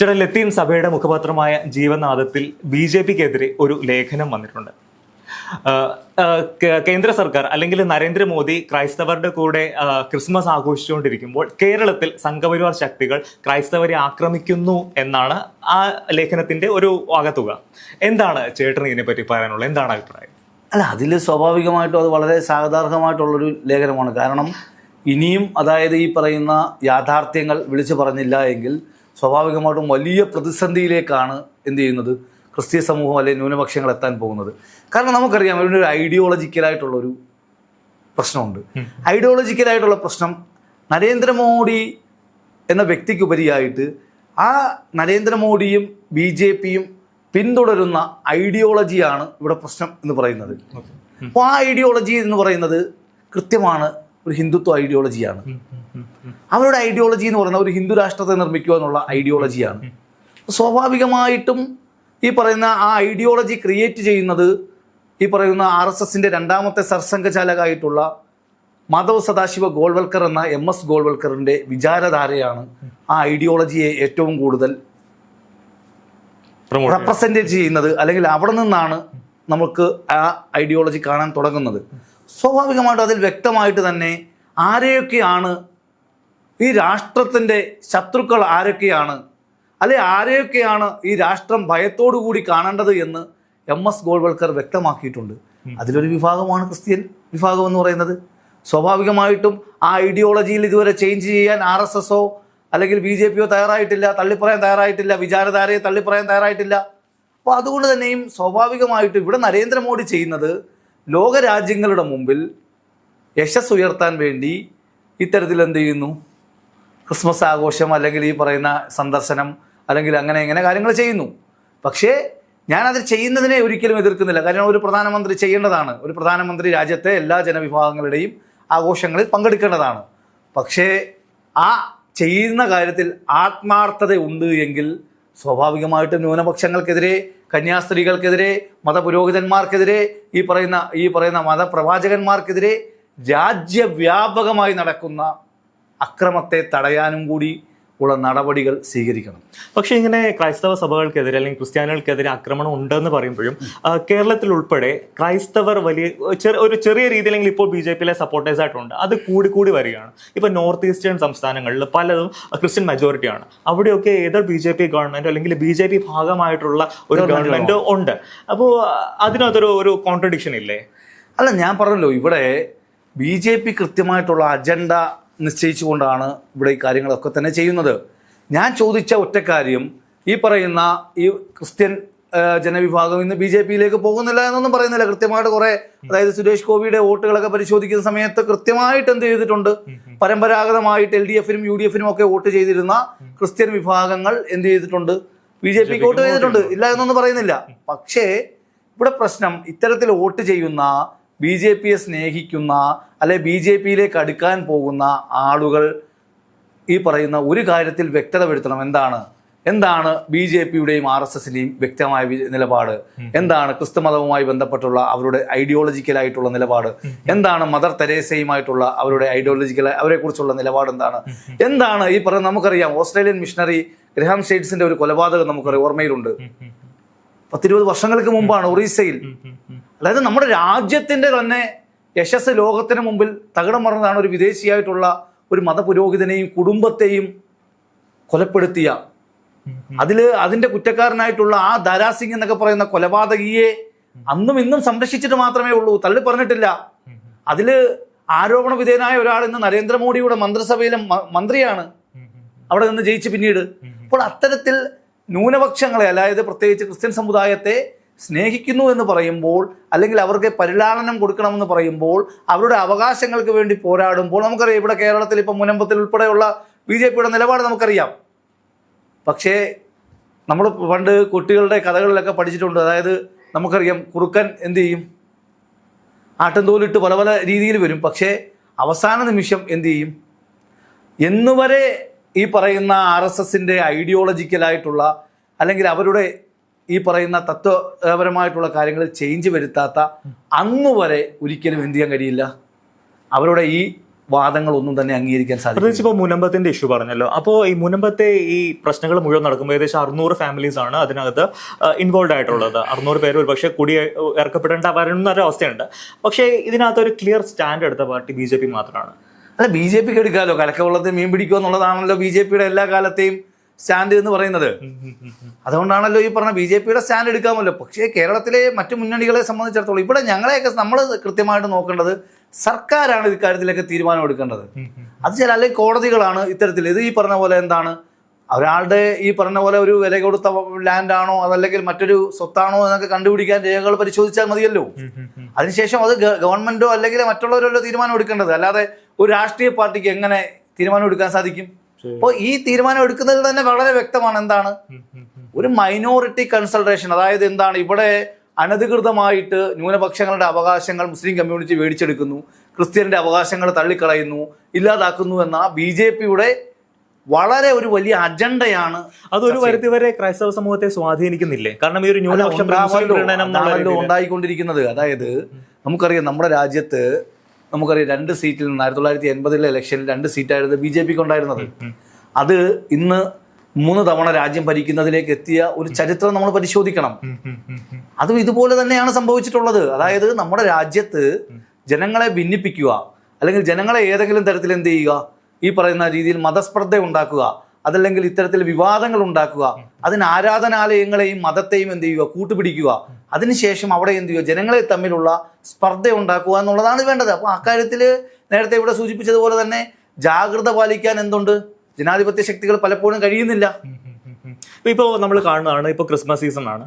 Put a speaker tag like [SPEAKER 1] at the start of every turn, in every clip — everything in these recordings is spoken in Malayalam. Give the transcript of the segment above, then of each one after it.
[SPEAKER 1] ചേട്ടാ ലത്തീൻ സഭയുടെ മുഖപത്രമായ ജീവനാഥത്തിൽ ബി ജെ പിക്കെതിരെ ഒരു ലേഖനം വന്നിട്ടുണ്ട്. കേന്ദ്ര സർക്കാർ അല്ലെങ്കിൽ നരേന്ദ്രമോദി ക്രൈസ്തവരുടെ കൂടെ ക്രിസ്മസ് ആഘോഷിച്ചുകൊണ്ടിരിക്കുമ്പോൾ കേരളത്തിൽ സംഘപരിവാർ ശക്തികൾ ക്രൈസ്തവരെ ആക്രമിക്കുന്നു എന്നാണ് ആ ലേഖനത്തിന്റെ ഒരു വകത്തുക. എന്താണ് ചേട്ടന് ഇതിനെപ്പറ്റി പറയാനുള്ളത്? എന്താണ് അഭിപ്രായം?
[SPEAKER 2] അല്ല അതിൽ സ്വാഭാവികമായിട്ടും അത് വളരെ സാധാർഹമായിട്ടുള്ളൊരു ലേഖനമാണ്. കാരണം ഇനിയും അതായത് ഈ പറയുന്ന യാഥാർത്ഥ്യങ്ങൾ വിളിച്ചു പറഞ്ഞില്ല എങ്കിൽ സ്വാഭാവികമായിട്ടും വലിയ പ്രതിസന്ധിയിലേക്കാണ് എന്ത് ചെയ്യുന്നത്? ക്രിസ്തീയ സമൂഹം അല്ലെങ്കിൽ ന്യൂനപക്ഷങ്ങൾ എത്താൻ പോകുന്നത്. കാരണം നമുക്കറിയാം അവരുടെ ഒരു ഐഡിയോളജിക്കലായിട്ടുള്ളൊരു പ്രശ്നമുണ്ട്. ഐഡിയോളജിക്കലായിട്ടുള്ള പ്രശ്നം നരേന്ദ്രമോദി എന്ന വ്യക്തിക്കുപരിയായിട്ട് ആ നരേന്ദ്രമോദിയും ബി ജെ പിയും പിന്തുടരുന്ന ഐഡിയോളജിയാണ് ഇവിടെ പ്രശ്നം എന്ന് പറയുന്നത്. അപ്പോൾ ആ ഐഡിയോളജി എന്ന് പറയുന്നത് കൃത്യമാണ് ഒരു ഹിന്ദുത്വ ഐഡിയോളജിയാണ് അവരുടെ ഐഡിയോളജി എന്ന് പറയുന്നത് ഒരു ഹിന്ദു രാഷ്ട്രത്തെ നിർമ്മിക്കുക എന്നുള്ള ഐഡിയോളജിയാണ് സ്വാഭാവികമായിട്ടും ഈ പറയുന്ന ആ ഐഡിയോളജി ക്രിയേറ്റ് ചെയ്യുന്നത് ഈ പറയുന്ന ആർ എസ് എസിന്റെ രണ്ടാമത്തെ സർസംഘചാലകായിട്ടുള്ള മാധവ് സദാശിവ ഗോൾവൽക്കർ എന്ന എം എസ് ഗോൾവൽക്കറിന്റെ വിചാരധാരയാണ് ആ ഐഡിയോളജിയെ ഏറ്റവും കൂടുതൽ
[SPEAKER 1] റെപ്രസെന്റേറ്റ്
[SPEAKER 2] റെപ്രസെന്റ് ചെയ്യുന്നത് അല്ലെങ്കിൽ അവിടെ നിന്നാണ് നമുക്ക് ആ ഐഡിയോളജി കാണാൻ തുടങ്ങുന്നത്. സ്വാഭാവികമായിട്ടും അതിൽ വ്യക്തമായിട്ട് തന്നെ ആരെയൊക്കെയാണ് ഈ രാഷ്ട്രത്തിന്റെ ശത്രുക്കൾ ആരൊക്കെയാണ്? അല്ലെ ആരെയൊക്കെയാണ് ഈ രാഷ്ട്രം ഭയത്തോടു കൂടി കാണേണ്ടത് എന്ന് എം എസ് ഗോൾവൽക്കർ വ്യക്തമാക്കിയിട്ടുണ്ട്. അതിലൊരു വിഭാഗമാണ് ക്രിസ്ത്യൻ വിഭാഗം എന്ന് പറയുന്നത്. സ്വാഭാവികമായിട്ടും ആ ഐഡിയോളജിയിൽ ഇതുവരെ ചേഞ്ച് ചെയ്യാൻ ആർ എസ് എസോ അല്ലെങ്കിൽ ബി ജെ പിയോ തയ്യാറായിട്ടില്ല തള്ളിപ്പറയാൻ തയ്യാറായിട്ടില്ല വിചാരധാരയെ തള്ളിപ്പറയാൻ തയ്യാറായിട്ടില്ല. അപ്പോൾ അതുകൊണ്ട് തന്നെയും സ്വാഭാവികമായിട്ടും ഇവിടെ നരേന്ദ്രമോദി ചെയ്യുന്നത് ലോകരാജ്യങ്ങളുടെ മുമ്പിൽ യശസ് ഉയർത്താൻ വേണ്ടി ഇത്തരത്തിൽ എന്ത് ചെയ്യുന്നു? ക്രിസ്മസ് ആഘോഷം അല്ലെങ്കിൽ ഈ പറയുന്ന സന്ദർശനം അല്ലെങ്കിൽ അങ്ങനെ ഇങ്ങനെ കാര്യങ്ങൾ ചെയ്യുന്നു. പക്ഷേ ഞാനത് ചെയ്യുന്നതിനെ ഒരിക്കലും എതിർക്കുന്നില്ല. കാരണം ഒരു പ്രധാനമന്ത്രി ചെയ്യേണ്ടതാണ്. ഒരു പ്രധാനമന്ത്രി രാജ്യത്തെ എല്ലാ ജനവിഭാഗങ്ങളുടെയും ആഘോഷങ്ങളിൽ പങ്കെടുക്കേണ്ടതാണ്. പക്ഷേ ആ ചെയ്യുന്ന കാര്യത്തിൽ ആത്മാർത്ഥത ഉണ്ട് എങ്കിൽ സ്വാഭാവികമായിട്ടും ന്യൂനപക്ഷങ്ങൾക്കെതിരെ കന്യാസ്ത്രീകൾക്കെതിരെ മതപുരോഹിതന്മാർക്കെതിരെ ഈ പറയുന്ന ഈ പറയുന്ന മതപ്രവാചകന്മാർക്കെതിരെ രാജ്യവ്യാപകമായി നടക്കുന്ന അക്രമത്തെ തടയാനും കൂടി ഉള്ള നടപടികൾ സ്വീകരിക്കണം.
[SPEAKER 1] പക്ഷെ ഇങ്ങനെ ക്രൈസ്തവ സഭകൾക്കെതിരെ അല്ലെങ്കിൽ ക്രിസ്ത്യാനികൾക്കെതിരെ ആക്രമണം ഉണ്ടെന്ന് പറയുമ്പോഴും കേരളത്തിൽ ഉൾപ്പെടെ ക്രൈസ്തവർ വലിയ ഒരു ചെറിയ രീതിയിലെങ്കിൽ ഇപ്പോൾ ബി ജെ പിയിലെ സപ്പോർട്ടേഴ്സ് ആയിട്ടുണ്ട്. അത് കൂടി കൂടി വരികയാണ്. ഇപ്പൊ നോർത്ത് ഈസ്റ്റേൺ സംസ്ഥാനങ്ങളിൽ പലതും ക്രിസ്ത്യൻ മെജോറിറ്റിയാണ് അവിടെയൊക്കെ either B J P government അല്ലെങ്കിൽ ബി ജെ പി ഭാഗമായിട്ടുള്ള ഒരു ഗവൺമെന്റ് ഉണ്ട്. അപ്പോൾ അതിനകത്തൊരു ഒരു കോൺട്രഡിക്ഷൻ ഇല്ലേ?
[SPEAKER 2] അല്ല ഞാൻ പറഞ്ഞല്ലോ ഇവിടെ ബി ജെ പി കൃത്യമായിട്ടുള്ള അജണ്ട നിശ്ചയിച്ചുകൊണ്ടാണ് ഇവിടെ ഈ കാര്യങ്ങളൊക്കെ തന്നെ ചെയ്യുന്നത്. ഞാൻ ചോദിച്ച ഒറ്റ കാര്യം ഈ പറയുന്ന ഈ ക്രിസ്ത്യൻ ജനവിഭാഗം ഇന്ന് ബി ജെ പിയിലേക്ക് പോകുന്നില്ല എന്നൊന്നും പറയുന്നില്ല. കൃത്യമായിട്ട് കുറെ അതായത് സുരേഷ് ഗോപിയുടെ വോട്ടുകളൊക്കെ പരിശോധിക്കുന്ന സമയത്ത് കൃത്യമായിട്ട് എന്ത് ചെയ്തിട്ടുണ്ട്? പരമ്പരാഗതമായിട്ട് എൽ ഡി എഫിനും യു ഡി എഫിനും ഒക്കെ വോട്ട് ചെയ്തിരുന്ന ക്രിസ്ത്യൻ വിഭാഗങ്ങൾ എന്ത് ചെയ്തിട്ടുണ്ട്? ബി ജെ പിക്ക് വോട്ട് ചെയ്തിട്ടുണ്ട്. ഇല്ല എന്നൊന്നും പറയുന്നില്ല. പക്ഷേ ഇവിടെ പ്രശ്നം ഇത്തരത്തിൽ വോട്ട് ചെയ്യുന്ന ബി ജെ പിയെ സ്നേഹിക്കുന്ന അല്ലെ ബി ജെ പിയിലേക്ക് അടുക്കാൻ പോകുന്ന ആളുകൾ ഈ പറയുന്ന ഒരു കാര്യത്തിൽ വ്യക്തത വരുത്തണം. എന്താണ്? എന്താണ് ബി ജെ പിയുടെയും ആർ എസ് എസിന്റെയും വ്യക്തമായ നിലപാട്? എന്താണ് ക്രിസ്തുമതവുമായി ബന്ധപ്പെട്ടുള്ള അവരുടെ ഐഡിയോളജിക്കലായിട്ടുള്ള നിലപാട്? എന്താണ് മദർ തെരേസയുമായിട്ടുള്ള അവരുടെ ഐഡിയോളജിക്കൽ അവരെ കുറിച്ചുള്ള നിലപാട് എന്താണ്? എന്താണ് ഈ പറയുന്ന നമുക്കറിയാം ഓസ്ട്രേലിയൻ മിഷണറി ഗ്രഹാം ഷെയ്ഡ്സിന്റെ ഒരു കൊലപാതകം നമുക്കറിയാം ഓർമ്മയിലുണ്ട്. പത്തിരുപത് വർഷങ്ങൾക്ക് മുമ്പാണ് ഒറീസയിൽ. അതായത് നമ്മുടെ രാജ്യത്തിന്റെ തന്നെ യശസ് ലോകത്തിന് മുമ്പിൽ തകിടം മറന്നതാണ് ഒരു വിദേശിയായിട്ടുള്ള ഒരു മതപുരോഹിതനെയും കുടുംബത്തെയും കൊലപ്പെടുത്തിയ. അതിൽ അതിന്റെ കുറ്റക്കാരനായിട്ടുള്ള ആ ദാരാസിംഗ് എന്നൊക്കെ പറയുന്ന കൊലപാതകിയെ അന്നും ഇന്നും സംരക്ഷിച്ചിട്ട് മാത്രമേ ഉള്ളൂ തള്ളി പറഞ്ഞിട്ടില്ല. അതിൽ ആരോപണ വിധേയനായ ഒരാൾ ഇന്ന് നരേന്ദ്രമോദിയുടെ മന്ത്രിസഭയിലെ മന്ത്രിയാണ്. അവിടെ നിന്ന് ജയിച്ച് പിന്നീട്. അപ്പോൾ അത്തരത്തിൽ ന്യൂനപക്ഷങ്ങളെ അതായത് പ്രത്യേകിച്ച് ക്രിസ്ത്യൻ സമുദായത്തെ സ്നേഹിക്കുന്നു എന്ന് പറയുമ്പോൾ അല്ലെങ്കിൽ അവർക്ക് പരിലാളനം കൊടുക്കണമെന്ന് പറയുമ്പോൾ അവരുടെ അവകാശങ്ങൾക്ക് വേണ്ടി പോരാടുമ്പോൾ നമുക്കറിയാം ഇവിടെ കേരളത്തിൽ ഇപ്പം മുനമ്പത്തിൽ ഉൾപ്പെടെയുള്ള ബി ജെ പിയുടെ നിലപാട് നമുക്കറിയാം. പക്ഷേ നമ്മൾ പണ്ട് കുട്ടികളുടെ കഥകളിലൊക്കെ പഠിച്ചിട്ടുണ്ട്. അതായത് നമുക്കറിയാം കുറുക്കൻ എന്ത് ചെയ്യും? ആട്ടുംതോലിട്ട് പല പല രീതിയിൽ വരും. പക്ഷേ അവസാന നിമിഷം എന്ത് ചെയ്യും? എന്നുവരെ ഈ പറയുന്ന ആർ എസ് എസിന്റെ ഐഡിയോളജിക്കലായിട്ടുള്ള അല്ലെങ്കിൽ അവരുടെ ഈ പറയുന്ന തത്വപരമായിട്ടുള്ള കാര്യങ്ങളിൽ ചേഞ്ച് വരുത്താത്ത അന്ന് വരെ ഒരിക്കലും എന്ത് ചെയ്യാൻ കഴിയില്ല. അവരുടെ ഈ വാദങ്ങളൊന്നും തന്നെ അംഗീകരിക്കാൻ സാധിക്കും
[SPEAKER 1] പ്രത്യേകിച്ച് ഇപ്പോൾ മുനമ്പത്തിന്റെ ഇഷ്യൂ പറഞ്ഞല്ലോ. അപ്പോൾ ഈ മുനമ്പത്തെ ഈ പ്രശ്നങ്ങൾ മുഴുവൻ നടക്കുമ്പോൾ ഏകദേശം അറുന്നൂറ് ഫാമിലീസ് ആണ് അതിനകത്ത് ഇൻവോൾവ് ആയിട്ടുള്ളത്. അറുന്നൂറ് പേര് ഒരു പക്ഷേ കുടി ഇറക്കപ്പെടേണ്ട വരുന്ന ഒരു അവസ്ഥയുണ്ട്. പക്ഷേ ഇതിനകത്ത് ഒരു ക്ലിയർ സ്റ്റാൻഡ് എടുത്ത പാർട്ടി ബി ജെ പി മാത്രമാണ്.
[SPEAKER 2] അല്ല ബി ജെ പിക്ക് എടുക്കാമല്ലോ കലക്കവെള്ളത്തെ മീൻ പിടിക്കുക എന്നുള്ളതാണല്ലോ ബി ജെ പിയുടെ എല്ലാ കാലത്തെയും സ്റ്റാൻഡ് എന്ന് പറയുന്നത്. അതുകൊണ്ടാണല്ലോ ഈ പറഞ്ഞ ബി ജെ പിയുടെ സ്റ്റാൻഡ് എടുക്കാമല്ലോ. പക്ഷേ കേരളത്തിലെ മറ്റു മുന്നണികളെ സംബന്ധിച്ചിടത്തോളം ഇവിടെ ഞങ്ങളെയൊക്കെ നമ്മൾ കൃത്യമായിട്ട് നോക്കേണ്ടത് സർക്കാരാണ് ഇക്കാര്യത്തിലൊക്കെ തീരുമാനം എടുക്കേണ്ടത്. അത് ചില അല്ലെങ്കിൽ കോടതികളാണ് ഇത്തരത്തിൽ ഇത് ഈ പറഞ്ഞ പോലെ എന്താണ്? ഒരാളുടെ ഈ പറഞ്ഞ പോലെ ഒരു വില കൊടുത്ത ലാൻഡ് ആണോ അതല്ലെങ്കിൽ മറ്റൊരു സ്വത്താണോ എന്നൊക്കെ കണ്ടുപിടിക്കാൻ രേഖകൾ പരിശോധിച്ചാൽ മതിയല്ലോ. അതിനുശേഷം അത് ഗവൺമെന്റോ അല്ലെങ്കിൽ മറ്റുള്ളവരല്ലോ തീരുമാനം എടുക്കേണ്ടത്? അല്ലാതെ ഒരു രാഷ്ട്രീയ പാർട്ടിക്ക് എങ്ങനെ തീരുമാനം എടുക്കാൻ സാധിക്കും? അപ്പോൾ ഈ തീരുമാനം എടുക്കുന്നതിൽ തന്നെ വളരെ വ്യക്തമാണ്. എന്താണ്? ഒരു മൈനോറിറ്റി കൺസൾട്ടേഷൻ അതായത് എന്താണ്? ഇവിടെ അനധികൃതമായിട്ട് ന്യൂനപക്ഷങ്ങളുടെ അവകാശങ്ങൾ മുസ്ലിം കമ്മ്യൂണിറ്റി മേടിച്ചെടുക്കുന്നു ക്രിസ്ത്യന്റെ അവകാശങ്ങൾ തള്ളിക്കളയുന്നു ഇല്ലാതാക്കുന്നു എന്ന ബി ജെ പിയുടെ വളരെ ഒരു വലിയ അജണ്ടയാണ്
[SPEAKER 1] അതൊരു പരിധി വരെ ക്രൈസ്തവ സമൂഹത്തെ സ്വാധീനിക്കുന്നില്ലേ? കാരണം ഈ ഒരു ന്യൂനപക്ഷ.
[SPEAKER 2] ഉണ്ടായിക്കൊണ്ടിരിക്കുന്നത്. അതായത് നമുക്കറിയാം നമ്മുടെ രാജ്യത്ത് നമുക്കറിയാം രണ്ട് സീറ്റിൽ നിന്ന് ആയിരത്തി തൊള്ളായിരത്തി എൺപതിലെ ഇലക്ഷനിൽ രണ്ട് സീറ്റായിരുന്നു ബി ജെ പിക്ക് ഉണ്ടായിരുന്നത് അത് ഇന്ന് മൂന്ന് തവണ രാജ്യം ഭരിക്കുന്നതിലേക്ക് എത്തിയ ഒരു ചരിത്രം നമ്മൾ പരിശോധിക്കണം. അതും ഇതുപോലെ തന്നെയാണ് സംഭവിച്ചിട്ടുള്ളത്. അതായത് നമ്മുടെ രാജ്യത്ത് ജനങ്ങളെ ഭിന്നിപ്പിക്കുക അല്ലെങ്കിൽ ജനങ്ങളെ ഏതെങ്കിലും തരത്തിൽ എന്ത് ചെയ്യുക ഈ പറയുന്ന രീതിയിൽ മതസ്പർദ്ധ ഉണ്ടാക്കുക അതല്ലെങ്കിൽ ഇത്തരത്തിൽ വിവാദങ്ങൾ ഉണ്ടാക്കുക അതിന് ആരാധനാലയങ്ങളെയും മതത്തെയും എന്ത് ചെയ്യുക കൂട്ടുപിടിക്കുക. അതിനുശേഷം അവിടെ എന്ത് ചെയ്യുക? ജനങ്ങളെ തമ്മിലുള്ള സ്പർദ്ധ ഉണ്ടാക്കുക എന്നുള്ളതാണ് വേണ്ടത്. അപ്പോൾ അക്കാര്യത്തിൽ നേരത്തെ ഇവിടെ സൂചിപ്പിച്ചതുപോലെ തന്നെ ജാഗ്രത പാലിക്കാൻ എന്തുണ്ട്? ജനാധിപത്യ ശക്തികൾ പലപ്പോഴും കഴിയുന്നില്ല.
[SPEAKER 1] ഇപ്പൊ നമ്മൾ കാണുന്നതാണ് ഇപ്പോൾ ക്രിസ്മസ് സീസൺ ആണ്.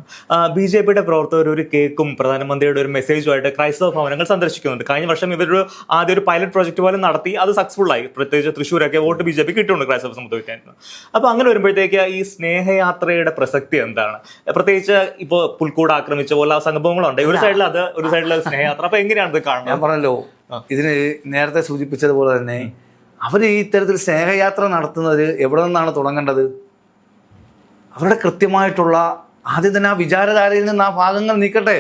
[SPEAKER 1] ബി ജെ പിയുടെ പ്രവർത്തകർ ഒരു കേക്കും പ്രധാനമന്ത്രിയുടെ ഒരു മെസ്സേജുമായിട്ട് ക്രൈസ്തവ ഭവനങ്ങൾ സന്ദർശിക്കുന്നുണ്ട്. കഴിഞ്ഞ വർഷം ഇവരൊരു ആദ്യ ഒരു പൈലറ്റ് പ്രോജക്റ്റ് പോലെ നടത്തി അത് സക്സസ്ഫുൾ ആയി. പ്രത്യേകിച്ച് തൃശ്ശൂരൊക്കെ വോട്ട് ബി ജെ പി കിട്ടുന്നുണ്ട് ക്രൈസ്തവ സമുദായത്തിന് അപ്പോൾ അങ്ങനെ വരുമ്പോഴത്തേക്ക് ഈ സ്നേഹയാത്രയുടെ പ്രസക്തി എന്താണ്? പ്രത്യേകിച്ച് ഇപ്പോൾ പുൽക്കൂട് ആക്രമിച്ച പോലെ ആ സംഭവങ്ങളുണ്ട്. ഒരു സൈഡിൽ അത് ഒരു സൈഡിൽ സ്നേഹയാത്ര. അപ്പോൾ എങ്ങനെയാണ് ഇത്
[SPEAKER 2] ഞാൻ
[SPEAKER 1] കാണുന്നത്
[SPEAKER 2] പറഞ്ഞല്ലോ ഇതിന് നേരത്തെ സൂചിപ്പിച്ചതുപോലെ തന്നെ അവർ ഈ ഇത്തരത്തിൽ സ്നേഹയാത്ര നടത്തുന്നത് എവിടെ നിന്നാണ് തുടങ്ങേണ്ടത്? അവരുടെ കൃത്യമായിട്ടുള്ള ആദ്യം തന്നെ ആ വിചാരധാരയിൽ നിന്ന് ആ ഭാഗങ്ങൾ നീക്കട്ടെ.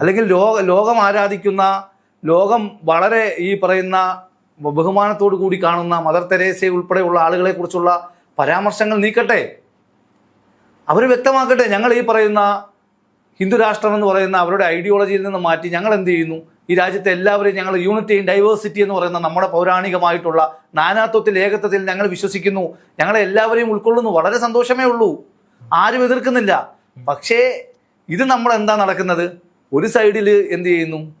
[SPEAKER 2] അല്ലെങ്കിൽ ലോക ലോകം ആരാധിക്കുന്ന ലോകം വളരെ ഈ പറയുന്ന ബഹുമാനത്തോടു കൂടി കാണുന്ന മദർ തെരേസ ഉൾപ്പെടെയുള്ള ആളുകളെ കുറിച്ചുള്ള പരാമർശങ്ങൾ നീക്കട്ടെ. അവർ വ്യക്തമാക്കട്ടെ ഞങ്ങൾ ഈ പറയുന്ന ഹിന്ദു രാഷ്ട്രം എന്ന് പറയുന്ന അവരുടെ ഐഡിയോളജിയിൽ നിന്ന് മാറ്റി ഞങ്ങൾ എന്ത് ചെയ്യുന്നു? ഈ രാജ്യത്തെ എല്ലാവരെയും ഞങ്ങൾ യൂണിറ്റിയും ഡൈവേഴ്സിറ്റി എന്ന് പറയുന്ന നമ്മുടെ പൗരാണികമായിട്ടുള്ള നാനാത്വത്തിൽ ഏകത്വത്തിൽ ഞങ്ങൾ വിശ്വസിക്കുന്നു. ഞങ്ങളെ എല്ലാവരെയും ഉൾക്കൊള്ളുന്നു. വളരെ സന്തോഷമേ ഉള്ളൂ. ആരും എതിർക്കുന്നില്ല. പക്ഷേ ഇത് നമ്മൾ എന്താ നടക്കുന്നത്? ഒരു സൈഡിൽ എന്ത് ചെയ്യുന്നു?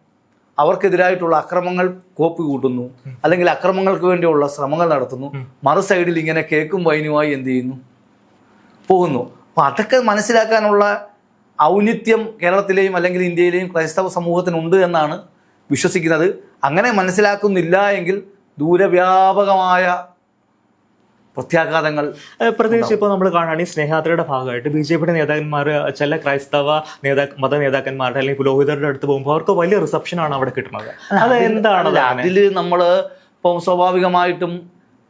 [SPEAKER 2] അവർക്കെതിരായിട്ടുള്ള അക്രമങ്ങൾ കോപ്പി കൂട്ടുന്നു. അല്ലെങ്കിൽ അക്രമങ്ങൾക്ക് വേണ്ടിയുള്ള ശ്രമങ്ങൾ നടത്തുന്നു. മറു സൈഡിൽ ഇങ്ങനെ കേക്കും വൈനുമായി എന്ത് ചെയ്യുന്നു? പോകുന്നു. അപ്പൊ അതൊക്കെ മനസ്സിലാക്കാനുള്ള ഔന്നിത്യം കേരളത്തിലെയും അല്ലെങ്കിൽ ഇന്ത്യയിലെയും ക്രൈസ്തവ സമൂഹത്തിനുണ്ട് എന്നാണ് വിശ്വസിക്കുന്നത് അങ്ങനെ മനസ്സിലാക്കുന്നില്ല എങ്കിൽ ദൂരവ്യാപകമായ പ്രത്യാഘാതങ്ങൾ
[SPEAKER 1] പ്രത്യേകിച്ച് ഇപ്പോൾ നമ്മൾ കാണുകയാണ് ഈ സ്നേഹാത്രയുടെ ഭാഗമായിട്ട് ബി ജെ പിയുടെ നേതാക്കന്മാർ ചില ക്രൈസ്തവ നേതാ മത നേതാക്കന്മാരുടെ അല്ലെങ്കിൽ പുരോഹിതരുടെ അടുത്ത് പോകുമ്പോൾ അവർക്ക് വലിയ റിസപ്ഷനാണ് അവിടെ കിട്ടുന്നത്. അത് എന്താണ്
[SPEAKER 2] അതിൽ നമ്മൾ ഇപ്പം സ്വാഭാവികമായിട്ടും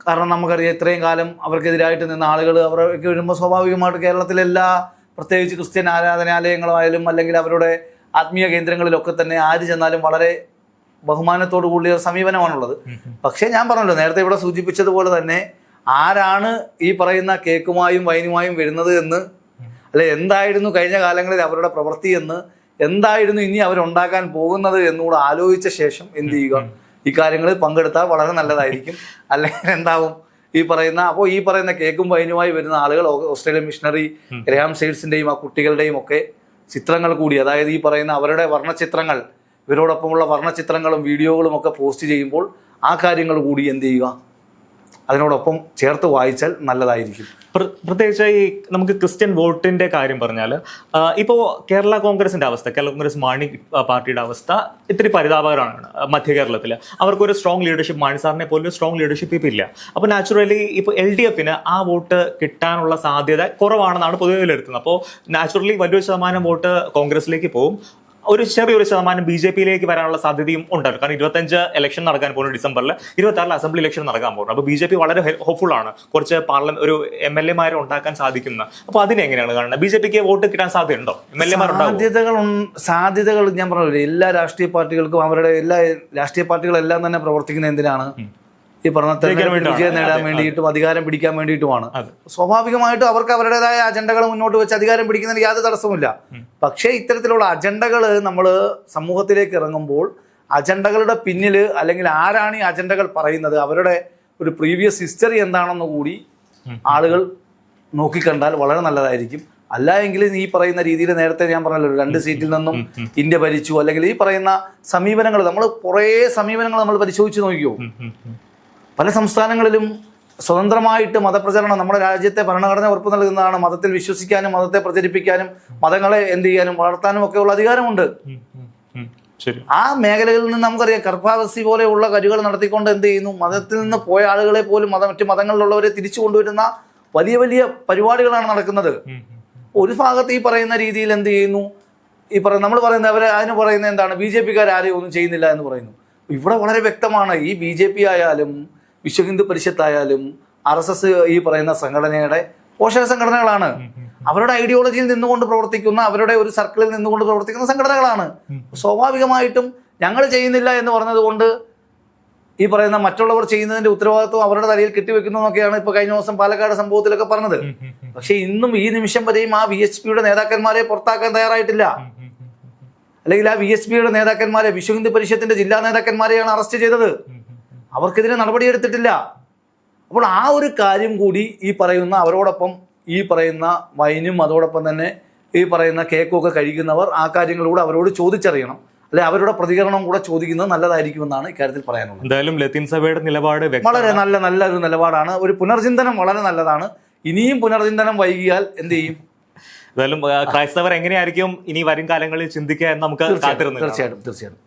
[SPEAKER 2] കാരണം നമുക്കറിയാം ഇത്രയും കാലം അവർക്കെതിരായിട്ട് നിന്ന ആളുകൾ അവരൊക്കെ വരുമ്പോൾ സ്വാഭാവികമായിട്ട് കേരളത്തിലെല്ലാ പ്രത്യേകിച്ച് ക്രിസ്ത്യൻ ആരാധനാലയങ്ങളായാലും അല്ലെങ്കിൽ അവരുടെ ആത്മീയ കേന്ദ്രങ്ങളിലൊക്കെ തന്നെ ആര് ചെന്നാലും വളരെ ബഹുമാനത്തോടു കൂടിയ സമീപനമാണുള്ളത്. പക്ഷേ ഞാൻ പറഞ്ഞല്ലോ നേരത്തെ ഇവിടെ സൂചിപ്പിച്ചതുപോലെ തന്നെ ആരാണ് ഈ പറയുന്ന കേക്കുമായും വൈനുമായും വരുന്നത് എന്ന് അല്ലെ എന്തായിരുന്നു കഴിഞ്ഞ കാലങ്ങളിൽ അവരുടെ പ്രവൃത്തി എന്ന് എന്തായിരുന്നു ഇനി അവരുണ്ടാക്കാൻ പോകുന്നത് എന്നുകൂടെ ആലോചിച്ച ശേഷം എന്ത് ചെയ്യുക? ഈ കാര്യങ്ങളിൽ പങ്കെടുത്താൽ വളരെ നല്ലതായിരിക്കും. അല്ലെങ്കിൽ എന്താവും? ഈ പറയുന്ന അപ്പോൾ ഈ പറയുന്ന കേക്കും വൈനുമായി വരുന്ന ആളുകൾ ഓസ്ട്രേലിയൻ മിഷണറി ഗ്രഹാം സെയിൽസിന്റെയും ആ കുട്ടികളുടെയും ഒക്കെ ചിത്രങ്ങൾ കൂടി അതായത് ഈ പറയുന്ന അവരുടെ വർണചിത്രങ്ങൾ ഇവരോടൊപ്പമുള്ള വർണചിത്രങ്ങളും വീഡിയോകളും ഒക്കെ പോസ്റ്റ് ചെയ്യുമ്പോൾ ആ കാര്യങ്ങൾ കൂടി എന്ത് ചെയ്യുക? അതിനോടൊപ്പം ചേർത്ത് വായിച്ചാൽ നല്ലതായിരിക്കും.
[SPEAKER 1] പ്ര- പ്രത്യേകിച്ച് ഈ നമുക്ക് ക്രിസ്ത്യൻ വോട്ടിന്റെ കാര്യം പറഞ്ഞാൽ ഇപ്പോൾ കേരള കോൺഗ്രസിന്റെ അവസ്ഥ കേരള കോൺഗ്രസ് മാണി പാർട്ടിയുടെ അവസ്ഥ ഇത്തിരി പരിതാപകരമാണ് മധ്യ കേരളത്തിൽ അവർക്കൊരു സ്ട്രോങ് ലീഡർഷിപ്പ് മാണി സാറിനെ പോലും സ്ട്രോങ് ലീഡർഷിപ്പ് ഇപ്പം ഇല്ല. അപ്പോൾ നാച്ചുറലി ഇപ്പോൾ എൽ ഡി എഫിന് ആ വോട്ട് കിട്ടാനുള്ള സാധ്യത കുറവാണെന്നാണ് പൊതുവെ വിലയിരുത്തുന്നത്. അപ്പോൾ നാച്ചുറലി വലിയൊരു ശതമാനം വോട്ട് കോൺഗ്രസിലേക്ക് പോകും. ഒരു ചെറിയൊരു ശതമാനം ബി ജെ പിയിലേക്ക് വരാനുള്ള സാധ്യതയും ഉണ്ടല്ലോ കാരണം ഇരുപത്തഞ്ച് ഇലക്ഷൻ നടക്കാൻ പോകുന്നു ഡിസംബറിൽ ഇരുപത്തി ആറിൽ അസംബ്ലി ഇലക്ഷൻ നടക്കാൻ പോകുന്നു. അപ്പോൾ ബി ജെ പി വളരെ ഹോപ്പ്ഫുൾ ആണ്. കുറച്ച് പാർലമെന്റ് ഒരു എം എൽ എമാരെ ഉണ്ടാക്കാൻ സാധിക്കുന്ന. അപ്പോൾ അതിനെങ്ങനെയാണ് കാണുന്നത്? ബി ജെ പിക്ക് വോട്ട് കിട്ടാൻ സാധ്യതയുണ്ടോ? എം എൽ എമാർ
[SPEAKER 2] സാധ്യതകൾ സാധ്യതകൾ ഞാൻ പറഞ്ഞില്ലേ എല്ലാ രാഷ്ട്രീയ പാർട്ടികൾക്കും അവരുടെ എല്ലാ രാഷ്ട്രീയ പാർട്ടികളെല്ലാം തന്നെ പ്രവർത്തിക്കുന്ന എന്തിനാണ്? ഈ പറഞ്ഞ. വിജയം നേടാൻ വേണ്ടിയിട്ടും അധികാരം പിടിക്കാൻ വേണ്ടിയിട്ടുമാണ്. സ്വാഭാവികമായിട്ടും അവർക്ക് അവരുടേതായ അജണ്ടകൾ മുന്നോട്ട് വെച്ച് അധികാരം പിടിക്കുന്നതിന് യാതൊരു തടസ്സമില്ല പക്ഷേ ഇത്തരത്തിലുള്ള അജണ്ടകൾ നമ്മൾ സമൂഹത്തിലേക്ക് ഇറങ്ങുമ്പോൾ അജണ്ടകളുടെ പിന്നിൽ അല്ലെങ്കിൽ ആരാണ് ഈ അജണ്ടകൾ പറയുന്നത് അവരുടെ ഒരു പ്രീവിയസ് ഹിസ്റ്ററി എന്താണെന്ന് കൂടി ആളുകൾ നോക്കിക്കണ്ടാൽ വളരെ നല്ലതായിരിക്കും. അല്ല എങ്കിൽ ഈ പറയുന്ന രീതിയിൽ നേരത്തെ ഞാൻ പറഞ്ഞല്ലോ രണ്ട് സീറ്റിൽ നിന്നും ഇന്ത്യ ഭരിച്ചു അല്ലെങ്കിൽ ഈ പറയുന്ന സമീപനങ്ങൾ നമ്മൾ കുറേ സമീപനങ്ങൾ നമ്മൾ പരിശോധിച്ച് നോക്കിയോ. പല സംസ്ഥാനങ്ങളിലും സ്വതന്ത്രമായിട്ട് മതപ്രചരണം നമ്മുടെ രാജ്യത്തെ ഭരണഘടന ഉറപ്പു നൽകുന്നതാണ്. മതത്തിൽ വിശ്വസിക്കാനും മതത്തെ പ്രചരിപ്പിക്കാനും മതങ്ങളെ എന്ത് ചെയ്യാനും വളർത്താനും ഉള്ള അധികാരമുണ്ട്. ആ മേഖലകളിൽ നിന്ന് നമുക്കറിയാം കർപ്പാവസി പോലെയുള്ള കരുകൾ നടത്തിക്കൊണ്ട് എന്ത് ചെയ്യുന്നു? മതത്തിൽ നിന്ന് പോയ ആളുകളെ പോലും മത മറ്റു മതങ്ങളിലുള്ളവരെ തിരിച്ചു കൊണ്ടുവരുന്ന വലിയ വലിയ പരിപാടികളാണ് നടക്കുന്നത്. ഒരു ഭാഗത്ത് ഈ പറയുന്ന രീതിയിൽ എന്ത് ചെയ്യുന്നു? ഈ പറയുന്ന നമ്മൾ പറയുന്നത് അവരെ അതിന് പറയുന്നത് എന്താണ്? ബി ജെ പിക്കാർ ആരെയും ഒന്നും ചെയ്യുന്നില്ല എന്ന് പറയുന്നു. ഇവിടെ വളരെ വ്യക്തമാണ്. ഈ ബി ജെ പി ആയാലും വിശ്വ ഹിന്ദു പരിഷത്തായാലും ആർ എസ് എസ് ഈ പറയുന്ന സംഘടനയുടെ പോഷക സംഘടനകളാണ്. അവരുടെ ഐഡിയോളജിയിൽ നിന്നുകൊണ്ട് പ്രവർത്തിക്കുന്ന അവരുടെ ഒരു സർക്കിളിൽ നിന്നുകൊണ്ട് പ്രവർത്തിക്കുന്ന സംഘടനകളാണ്. സ്വാഭാവികമായിട്ടും ഞങ്ങൾ ചെയ്യുന്നില്ല എന്ന് പറഞ്ഞതുകൊണ്ട് ഈ പറയുന്ന മറ്റുള്ളവർ ചെയ്യുന്നതിന്റെ ഉത്തരവാദിത്വം അവരുടെ തലയിൽ കെട്ടിവെക്കുന്നു എന്നൊക്കെയാണ് ഇപ്പൊ കഴിഞ്ഞ ദിവസം പാലക്കാട് സംഭവത്തിലൊക്കെ പറഞ്ഞത്. പക്ഷെ ഇന്നും ഈ നിമിഷം വരെയും ആ വി എച്ച് പിയുടെ നേതാക്കന്മാരെ പുറത്താക്കാൻ തയ്യാറായിട്ടില്ല. അല്ലെങ്കിൽ ആ വി എസ് പിയുടെ നേതാക്കന്മാരെ വിശ്വ ഹിന്ദു പരിഷത്തിന്റെ ജില്ലാ നേതാക്കന്മാരെയാണ് അറസ്റ്റ് ചെയ്തത്. അവർക്കെതിരെ നടപടിയെടുത്തിട്ടില്ല. അപ്പോൾ ആ ഒരു കാര്യം കൂടി ഈ പറയുന്ന അവരോടൊപ്പം ഈ പറയുന്ന വൈനും അതോടൊപ്പം തന്നെ ഈ പറയുന്ന കേക്കും ഒക്കെ കഴിക്കുന്നവർ ആ കാര്യങ്ങളൂടെ അവരോട് ചോദിച്ചറിയണം. അല്ലെ അവരുടെ പ്രതികരണം കൂടെ ചോദിക്കുന്നത് നല്ലതായിരിക്കുമെന്നാണ് ഇക്കാര്യത്തിൽ പറയാനുള്ളത്.
[SPEAKER 1] എന്തായാലും ലത്തീൻ സഭയുടെ നിലപാട്
[SPEAKER 2] വളരെ നല്ല നല്ല ഒരു നിലപാടാണ്. ഒരു പുനർചിന്തനം വളരെ നല്ലതാണ്. ഇനിയും പുനർചിന്തനം വൈകിയാൽ എന്ത് ചെയ്യും?
[SPEAKER 1] എന്തായാലും ക്രൈസ്തവർ എങ്ങനെയായിരിക്കും ഇനി വരും കാലങ്ങളിൽ ചിന്തിക്കുക എന്ന് നമുക്ക്
[SPEAKER 2] തീർച്ചയായിട്ടും തീർച്ചയായിട്ടും.